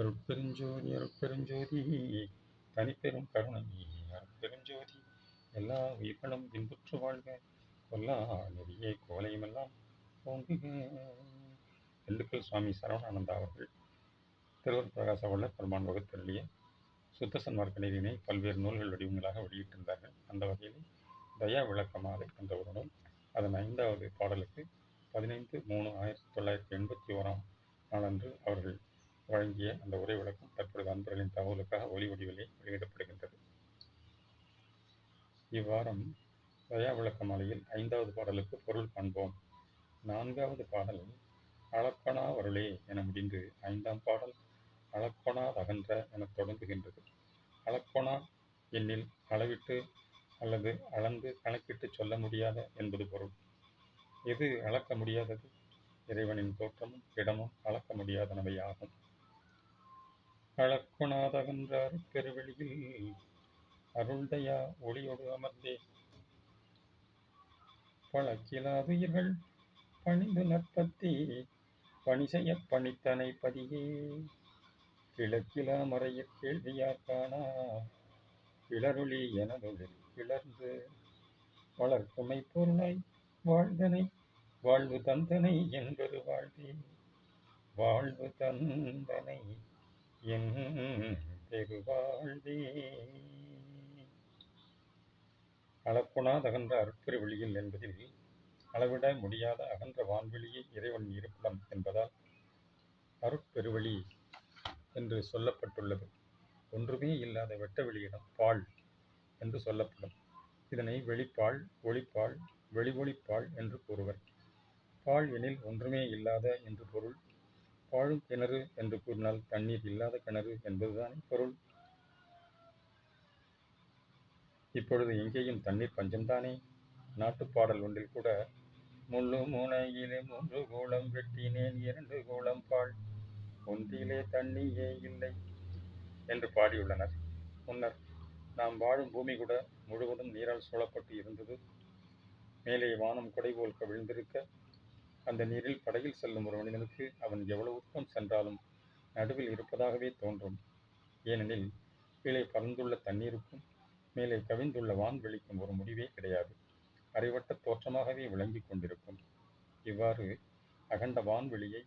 அருட்பெருஞ்சோதி அருட்பெருஞ்சோதி தனிப்பெரும் கருணை அருட்பெருஞ்சோதி எல்லா உயிர்களும் இன்புற்று வாழ்க கொல்லா நெறியே கோலையுமெல்லாம் ஓங்குக. திண்டுக்கல் சுவாமி சரவணானந்தா அவர்கள் திருவர் பிரகாச வள்ளல் பெருமான் வகுத்தருளிய சுத்த சன்மார்க்க பல்வேறு நூல்கள் வடிவங்களாக வெளியிட்டிருந்தார்கள். அந்த வகையில் தயா விளக்க மாலை என்ற ஒரு நூல் அதன் ஐந்தாவது பாடலுக்கு பதினைந்து மூணு ஆயிரத்தி தொள்ளாயிரத்தி எண்பத்தி ஓராம் நாளன்று அவர்கள் வழங்கிய அந்த உரை விளக்கம் தற்பொழுது அன்பர்களின் தகவலுக்காக ஒலி வடிவிலே வெளியிடப்படுகின்றது. இவ்வாரம் தயா விளக்க மாலையில் ஐந்தாவது பாடலுக்கு பொருள் காண்போம். நான்காவது பாடல் அளப்பனா வருளே என முடிந்து ஐந்தாம் பாடல் அளப்பனா அகன்ற என தொடங்குகின்றது. அளப்பனா எண்ணில் அளவிட்டு அல்லது அளந்து கணக்கிட்டு சொல்ல முடியாத என்பது பொருள். எது அளக்க முடியாதது? இறைவனின் தோற்றமும் இடமும் அளக்க முடியாதனவை ஆகும் பெருவெளியில் அருள்தயா ஒளியோடு அமர்ந்தே. பழக்கிலாதுயிர்கள் பணிந்து நற்பத்தி பணி செய்ய பணித்தனை பதியே. கிழக்கிலா மறைய கேள்வியார் காணா? கிளருளி எனதொழில் கிளர்ந்து வளர்க்குமை பொருளாய் வாழ்தனை வாழ்வு தந்தனை என்பது வாழ்வே. வாழ்வு தந்தனை என் பெருவாழ்வே. அளப்புணாதகன்ற அருட்பெருவெளியில் என்பதில் அளவிட முடியாத அகன்ற வான்வெளியே இறைவன் இருப்பிடம் என்பதால் அருட்பெருவெளி என்று சொல்லப்பட்டுள்ளது. ஒன்றுமே இல்லாத வெட்ட வெளியிடம் பால் என்று சொல்லப்படும். இதனை வெளிப்பால் ஒளிப்பால் வெளி ஒளிப்பால் என்று கூறுவர். பால் எனில் ஒன்றுமே இல்லாத என்று பொருள் பாழும் கிணறு என்று கூறினால் தண்ணீர் இல்லாத கிணறு என்பதுதானே பொருள்? இப்பொழுது எங்கேயும் தண்ணீர் பஞ்சம்தானே? நாட்டுப்பாடல் ஒன்றில் கூட முள்ளு முனையிலே மூன்று கோலம் வெட்டினேன் இரண்டு கோலம் பால் ஒன்றிலே தண்ணியே இல்லை என்று பாடியுள்ளனர். முன்னர் நாம் வாழும் பூமி கூட முழுவதும் நீரால் சூழப்பட்டு இருந்தது. மேலே வானம் கொடை போல் கவிழ்ந்திருக்க அந்த நீரில் படகில் செல்லும் ஒரு மனிதனுக்கு அவன் எவ்வளவு தூரம் சென்றாலும் நடுவில் இருப்பதாகவே தோன்றும். ஏனெனில் கீழே பறந்துள்ள தண்ணீருக்கும் மேலே கவிழ்ந்துள்ள வான்வெளிக்கும் ஒரு முடிவே கிடையாது. அரைவட்ட தோற்றமாகவே விளங்கிக் கொண்டிருக்கும். இவ்வாறு அகண்ட வான்வெளியை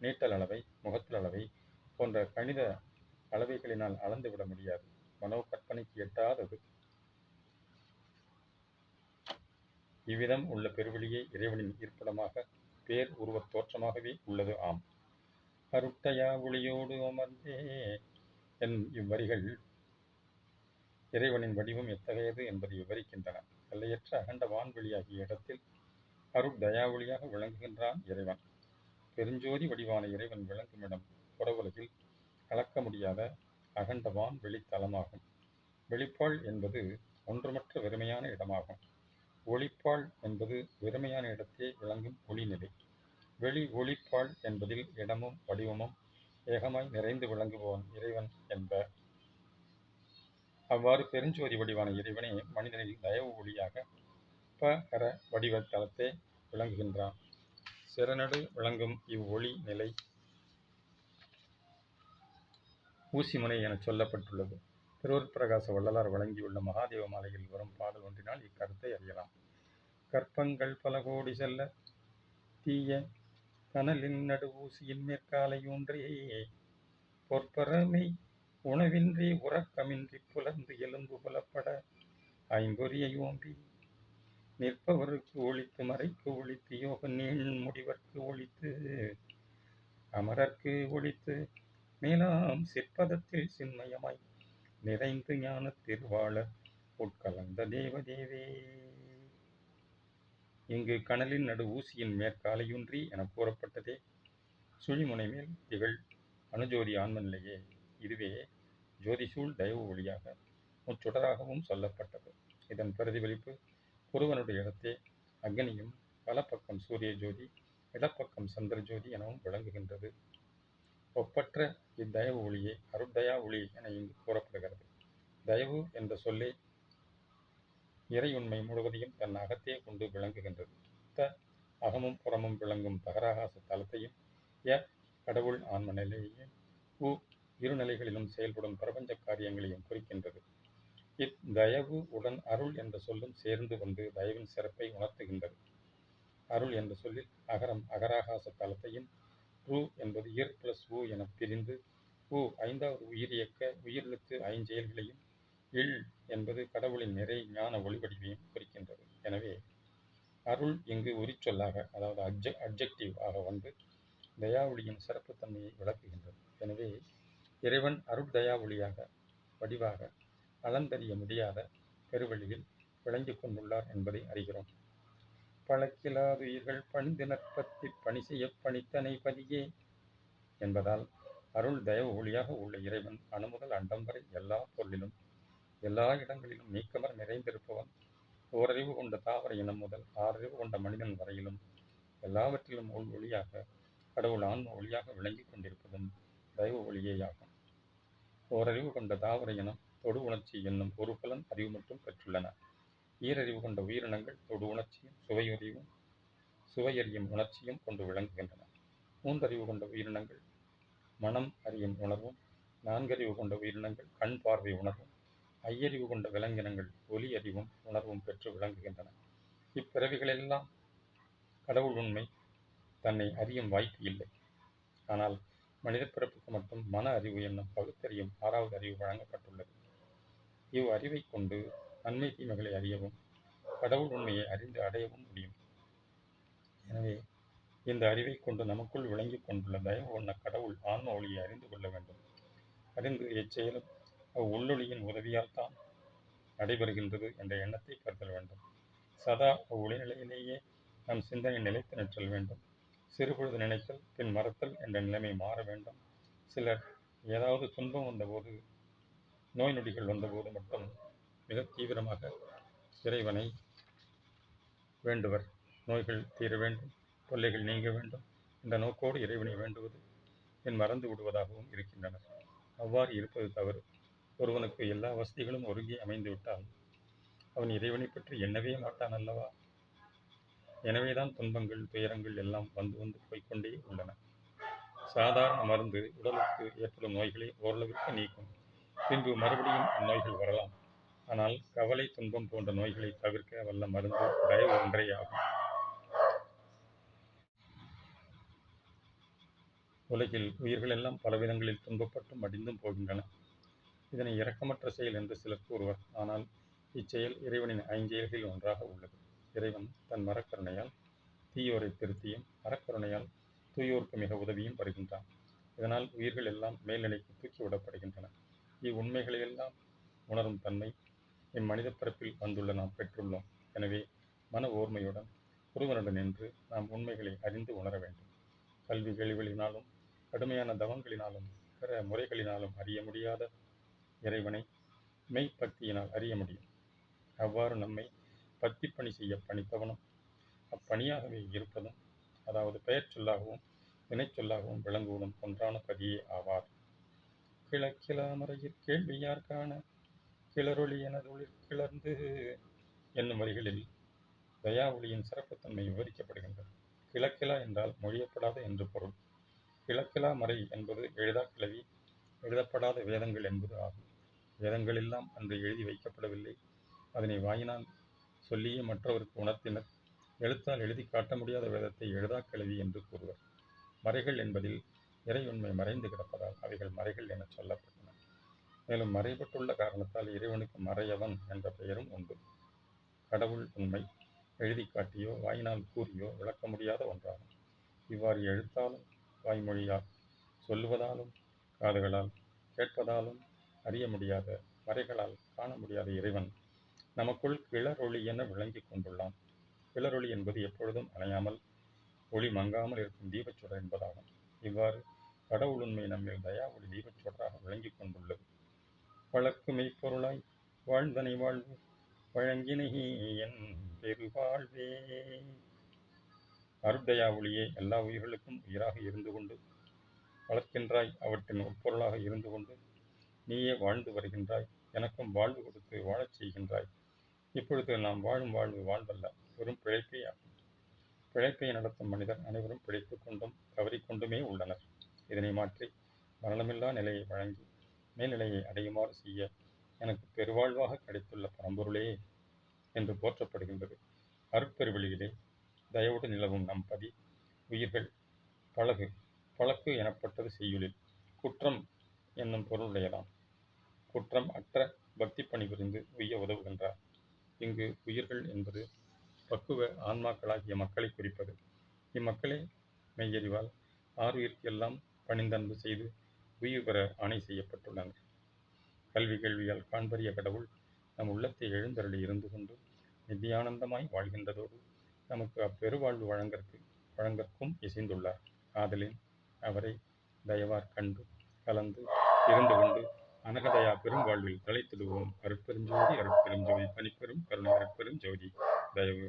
நீட்டல் அளவை முகத்தல் அளவை போன்ற கணித அளவைகளினால் அளந்துவிட முடியாது. மனோ கற்பனைக்கு எட்டாதது இவ்விதம் உள்ள பெருவெளியே இறைவனின் இருப்பிடமாக பேர் உருவத் தோற்றமாகவே உள்ளது ஆம். அருட்டையா ஒளியோடு அமர்ந்தே என் இவ்வரிகள் இறைவனின் வடிவம் எத்தகையது என்பதை விவரிக்கின்றன. எல்லையற்ற அகண்ட வான்வெளியாகிய இடத்தில் அருட்தயாவொளியாக விளங்குகின்றான் இறைவன். பெருஞ்சோதி வடிவான இறைவன் விளங்கும் இடம் புறவுலகில் அளக்க முடியாத அகண்ட வான் வெளித்தலமாகும் வெளிப்பாள் என்பது ஒன்றுமற்ற வெறுமையான இடமாகும். ஒளிப்பால் என்பது வெறுமையான இடத்தே விளங்கும் ஒளிநிலை. வெளி ஒளிப்பால் என்பதில் இடமும் வடிவமும் ஏகமாய் நிறைந்து விளங்குபவன் இறைவன் என்ப. அவ்வாறு பெருஞ்சோதி வடிவான இறைவனே மனிதனின் தயவு ஒளியாக பகர வடிவ தளத்தை விளங்குகின்றான். சிறநடு விளங்கும் இவ்வொளி நிலை ஊசிமுனை என சொல்லப்பட்டுள்ளது. திருவூர் பிரகாச வள்ளலார் வழங்கியுள்ள மகாதேவ மாலையில் வரும் பாடல் ஒன்றினால் இக்கருத்தை அறியலாம். கற்பங்கள் பல கோடி செல்ல தீய கனலின் நடு ஊசியின் மேற்காலையூன்றே பொற்பரமை உணவின்றி உறக்கமின்றி புலர்ந்து எலும்பு புலப்பட ஐம்பொறியை ஓம்பி. நிற்பவருக்கு ஒழித்து மறைக்கு ஒழித்து யோக நீள் முடிவர்க்கு ஒழித்து. அமரர்க்கு ஒழித்து மேலாம் சிற்பதத்தில் சின்மயமாய் நிறைந்து ஞான திருவாளர் உட்கலந்த தேவதேவே. இங்கு கனலின் நடு ஊசியின் மேற்காலையுன்றி என கூறப்பட்டதே. சுழிமுனை மேல் திகழ் அணுஜோதி ஆன்மநிலையே. இதுவே ஜோதிசூழ் தயவு ஒளியாக முச்சுடராகவும் சொல்லப்பட்டது. இதன் பிரதிபலிப்பு குருவனுடைய இடத்தே அக்னியும் வலப்பக்கம் சூரிய ஜோதி இடப்பக்கம் சந்திர ஜோதி எனவும் விளங்குகின்றது. ஒப்பற்ற இத்தயவு ஒளியே அருட்தயா ஒளி என இங்கு கூறப்படுகிறது. தயவு என்ற சொல்லே இறையுண்மை முழுவதையும் தன் அகத்தே கொண்டு விளங்குகின்றது. த அகமும் புறமும் விளங்கும் தகராகாச தலத்தையும் ய கடவுள் ஆன்ம நிலையையும் உ இருநிலைகளிலும் செயல்படும் பிரபஞ்ச காரியங்களையும் குறிக்கின்றது. இத்தயவு உடன் அருள் என்ற சொல்லும் சேர்ந்து வந்து தயவின் சிறப்பை உணர்த்துகின்றது. அருள் என்ற சொல்லில் அகரம் அகராகாச தலத்தையும் உ என்பது இர் பிளஸ் உ என பிரிந்து உ ஐந்தாவது உயிரியக்க உயிரெழுத்து ஐஞ்செயல்களையும் இல் என்பது கடவுளின் நிறை ஞான ஒளிவடிவையும் குறிக்கின்றது. எனவே அருள் இங்கு உரிச்சொல்லாக அதாவது அப்ஜெ அப்ஜெக்டிவ் ஆக வந்து தயாவொளியின் சிறப்புத்தன்மையை விளக்குகின்றது. எனவே இறைவன் அருள் தயாவொளியாக வடிவாக அளந்தறிய முடியாத பெருவழியில் விளங்கிக் கொண்டுள்ளார் என்பதை அறிகிறோம். பழக்கிலாதுயிர்கள் பணிந்தினற்பத்தி பணி செய்ய பணித்தனை பதியே என்பதால் அருள் தயவு ஒளியாக உள்ள இறைவன் அணுமுதல் அண்டம் வரை எல்லா பொருளிலும் எல்லா இடங்களிலும் நீக்கமர் நிறைந்திருப்பவன். ஓரறிவு கொண்ட தாவர இனம் முதல் ஆறறிவு கொண்ட மனிதன் வரையிலும் எல்லாவற்றிலும் உள் ஒளியாக கடவுள் ஆன்ம ஒளியாக விளங்கிக் கொண்டிருப்பதும் தெய்வ ஒளியேயாகும் ஓரறிவு கொண்ட தாவர இனம் தொடு உணர்ச்சி என்னும் ஒரு பலன் அறிவு மட்டும் பெற்றுள்ளன. ஈரறிவு கொண்ட உயிரினங்கள் தொடு உணர்ச்சியும் சுவையறிவும் சுவையறியும் உணர்ச்சியும் கொண்டு விளங்குகின்றன. மூன்றறிவு கொண்ட உயிரினங்கள் மனம் அறியும் உணர்வும் நான்கறிவு கொண்ட உயிரினங்கள் கண் பார்வை உணர்வும் ஐயறிவு கொண்ட விலங்கினங்கள் ஒலி அறிவும் உணர்வும் பெற்று விளங்குகின்றன. இப்பிறவிகளெல்லாம் கடவுள் உண்மை தன்னை அறியும் வாய்ப்பு இல்லை. ஆனால் மனித பிறப்புக்கு மட்டும் மன அறிவு என்னும் பகுத்தறியும் ஆறாவது அறிவு வழங்கப்பட்டுள்ளது. இவ் அறிவை கொண்டு நன்மை தீமைகளை அறியவும் கடவுள் உண்மையை அறிந்து அடையவும் முடியும். எனவே இந்த அறிவை கொண்டு நமக்குள் விளங்கிக் கொண்டுள்ள தயவு உண்ண கடவுள் ஆன்ம ஒளியை அறிந்து கொள்ள வேண்டும். அறிந்து எச்செயலும் அவ் உள்ளொளியின் உதவியால் தான் நடைபெறுகின்றது என்ற எண்ணத்தை கருதல் வேண்டும். சதா அவ்வுளிநிலையிலேயே நம் சிந்தனை நிலைத்து நிற்றல் வேண்டும். சிறுபொழுது நினைத்தல் பின் மறத்தல் என்ற நிலைமை மாற வேண்டும். சிலர் ஏதாவது துன்பம் வந்தபோது நோய் நொடிகள் வந்தபோது மட்டும் மிக தீவிரமாக இறைவனை வேண்டுவர். நோய்கள் தீர வேண்டும் தொல்லைகள் நீங்க வேண்டும். இந்த நோக்கோடு இறைவனை வேண்டுவது என் மறந்து விடுவதாகவும் இருக்கின்றனர். அவ்வாறு இருப்பது தவறு. ஒருவனுக்கு எல்லா வசதிகளும் ஒருங்கி அமைந்துவிட்டால் அவன் இறைவனை பற்றி எண்ணவே மாட்டான் அல்லவா? எனவேதான் துன்பங்கள் துயரங்கள் எல்லாம் வந்து வந்து போய்க்கொண்டே உள்ளன. சாதாரண மருந்து உடலுக்கு ஏற்படும் நோய்களை ஓரளவிற்கு நீக்கும். பின்பு மறுபடியும் அந்நோய்கள் வரலாம். ஆனால் கவலை துன்பம் போன்ற நோய்களை தவிர்க்க வல்ல மருந்து தயவு ஒன்றே ஆகும். உலகில் உயிர்கள் எல்லாம் பலவிதங்களில் துன்பப்பட்டும் மடிந்தும் போகின்றன. இதனை இரக்கமற்ற செயல் என்று சிலர் கூறுவர். ஆனால் இச்செயல் இறைவனின் ஐஞ்செயல்களில் ஒன்றாக உள்ளது. இறைவன் தன் மரக்கருணையால் தீயோரை திருத்தியும் அறக்கருணையால் தூயோருக்கு மிக உதவியும் வருகின்றான் இதனால் உயிர்கள் எல்லாம் மேல்நிலைக்கு தூக்கி விடப்படுகின்றன. இவ்வுண்மைகளையெல்லாம் உணரும் தன்மை இம்மனித பிறப்பில் வந்துள்ள நாம் பெற்றுள்ளோம். எனவே மன ஓர்மையுடன் ஒருவனுடன் நின்று நாம் உண்மைகளை அறிந்து உணர வேண்டும். கல்வி கேள்விகளினாலும் கடுமையான தவங்களினாலும் பிற முறைகளினாலும் அறிய முடியாத இறைவனை மெய்ப்பக்தியினால் அறிய முடியும். அவ்வாறு நம்மை பத்தி பணி செய்ய பணித்தவனும் அப்பணியாகவே இருப்பதும் அதாவது பெயர் சொல்லாகவும் வினைச்சொல்லாகவும் விளங்குவதும் ஒன்றான பதியே ஆவார். கிழக்கிலாமறையில் கேள்வியார் காண கிளரொளி எனதொழில் கிளர்ந்து என்னும் வரிகளில் தயா ஒளியின் சிறப்புத்தன்மை விவரிக்கப்படுகின்றது. கிழக்கிலா என்றால் மொழியப்படாத என்று பொருள். கிழக்கிலா மறை என்பது எழுதா கிளவி எழுதப்படாத வேதங்கள் என்பது ஆகும். வேதங்கள் எல்லாம் அன்று எழுதி வைக்கப்படவில்லை. அதனை வாயினால் சொல்லியே மற்றவருக்கு உணர்த்தினர். எழுத்தால் எழுதி காட்ட முடியாத வேதத்தை எழுதா கிளவி என்று கூறுவர். மறைகள் என்பதில் இறையுண்மை மறைந்து கிடப்பதால் அவைகள் மறைகள் என சொல்லப்படும் மேலும் மறைபட்டுள்ள காரணத்தால் இறைவனுக்கு மறையவன் என்ற பெயரும் உண்டு. கடவுள் உண்மை எழுதி காட்டியோ வாயினால் கூறியோ விளக்க முடியாத ஒன்றாகும். இவ்வாறு எழுத்தாலும் வாய்மொழியால் சொல்லுவதாலும் காதுகளால் கேட்பதாலும் அறிய முடியாத மறைகளால் காண முடியாத இறைவன் நமக்குள் கிளறொளி என விளங்கிக் கொண்டுள்ளான். கிளறொளி என்பது எப்பொழுதும் அணையாமல் ஒளி மங்காமல் இருக்கும் தீபச்சுடர் என்பதாகும். இவ்வாறு கடவுள் உண்மை நம்மில் தயா ஒளி தீபச்சுடராக விளங்கிக் கொண்டுள்ளது. வழக்கு மெய்ப்பொருளாய் வாழ்ந்தனை வாழ்வு வழங்கினை என் பெருவாழ்வே. அருதயா ஒளியே எல்லா உயிர்களுக்கும் உயிராக இருந்து கொண்டு வளர்க்கின்றாய் அவற்றின் உட்பொருளாக இருந்து கொண்டு நீயே வாழ்ந்து வருகின்றாய் எனக்கும் வாழ்வு கொடுத்து வாழச் செய்கின்றாய். இப்பொழுது நாம் வாழும் வாழ்வு வாழ்வல்ல வெறும் பிழைப்பே ஆகும். பிழைப்பை நடத்தும் மனிதர் அனைவரும் பிழைத்து கொண்டும் தவறிக்கொண்டுமே உள்ளனர். இதனை மாற்றி மரணமில்லா நிலையை வழங்கி மேல்நிலையை அடையுமாறு செய்ய எனக்கு பெருவாழ்வாக கிடைத்துள்ள பரம்பொருளே என்று போற்றப்படுகின்றது. அருட்பெருவெளியிலே தயவுடு நிலவும் நம் பதி உயிர்கள் பழகு பழக்கு எனப்பட்டது செய்யுளில். குற்றம் என்னும் பொருளுடையதாம் குற்றம் அற்ற பக்தி பணி புரிந்து உய்ய உதவுகின்றார். இங்கு உயிர்கள் என்பது பக்குவ ஆன்மாக்களாகிய மக்களை குறிப்பது. இம்மக்களே மெய்யறிவால் ஆறுயிர்க்கெல்லாம் பணிந்தன்பு செய்து உயிர் பெற ஆணை செய்யப்பட்டுள்ளன. கல்வி கேள்வியால் காண்பறிய கடவுள் நம் உள்ளத்தை எழுந்தருளி இருந்து கொண்டு நித்தியானந்தமாய் வாழ்கின்றதோடு நமக்கு அப்பெருவாழ்வு வழங்கற்கு வழங்கற்கும் இசைந்துள்ளார். ஆதலின் அவரை தயவார் கண்டு கலந்து இருந்து கொண்டு அனகதயா பெரும்வாழ்வில் தலைத்திடுவோம். அருட்பெருஞ்சோதி அருட்பெருஞ்சோதி பனிப்பெரும் கருணை அருட்பெரும் ஜோதி தயவு.